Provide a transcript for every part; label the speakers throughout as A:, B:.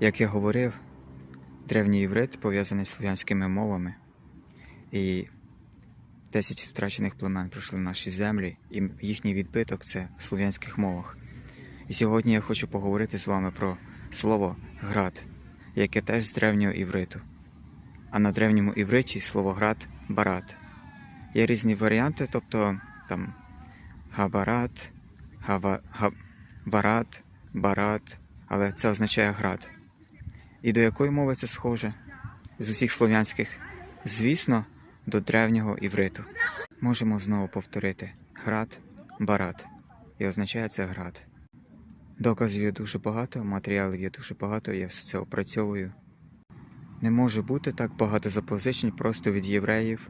A: Як я говорив, древній іврит пов'язаний з слов'янськими мовами, і 10 втрачених племен пройшли наші землі, і їхній відбиток це в слов'янських мовах. І сьогодні я хочу поговорити з вами про слово град, яке теж з древнього івриту. А на древньому івриті слово град барат. Є різні варіанти, тобто там габарат, гава, га, барат, барат, але це означає град. І до якої мови це схоже? З усіх слов'янських, звісно, до древнього івриту. Можемо знову повторити град, барат. І означає це град. Доказів є дуже багато, матеріалів є дуже багато, я все це опрацьовую. Не може бути так багато запозичень просто від євреїв,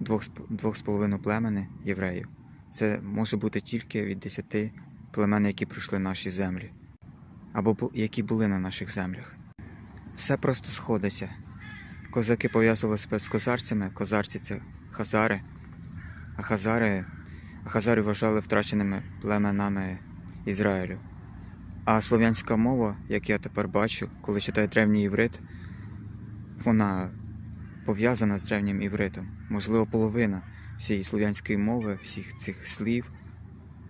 A: двох, двох з половиною племени євреїв. Це може бути тільки від десяти племен, які прийшли наші землі, або які були на наших землях. Все просто сходиться. Козаки пов'язували себе з козарцями, козарці це хазари, а хазари, а хазари вважали втраченими племенами Ізраїлю. А слов'янська мова, як я тепер бачу, коли читаю древній іврит, вона пов'язана з древнім івритом. Можливо, половина всієї слов'янської мови, всіх цих слів,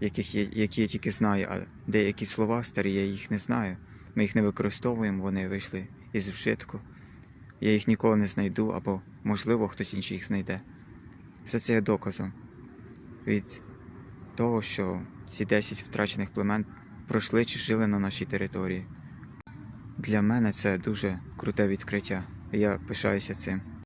A: яких я, які я тільки знаю, а деякі слова старі, я їх не знаю. Ми їх не використовуємо, вони вийшли із вжитку. Я їх ніколи не знайду, або, можливо, хтось інший їх знайде. Все це є доказом від того, що ці 10 втрачених племен пройшли чи жили на нашій території. Для мене це дуже круте відкриття. Я пишаюся цим.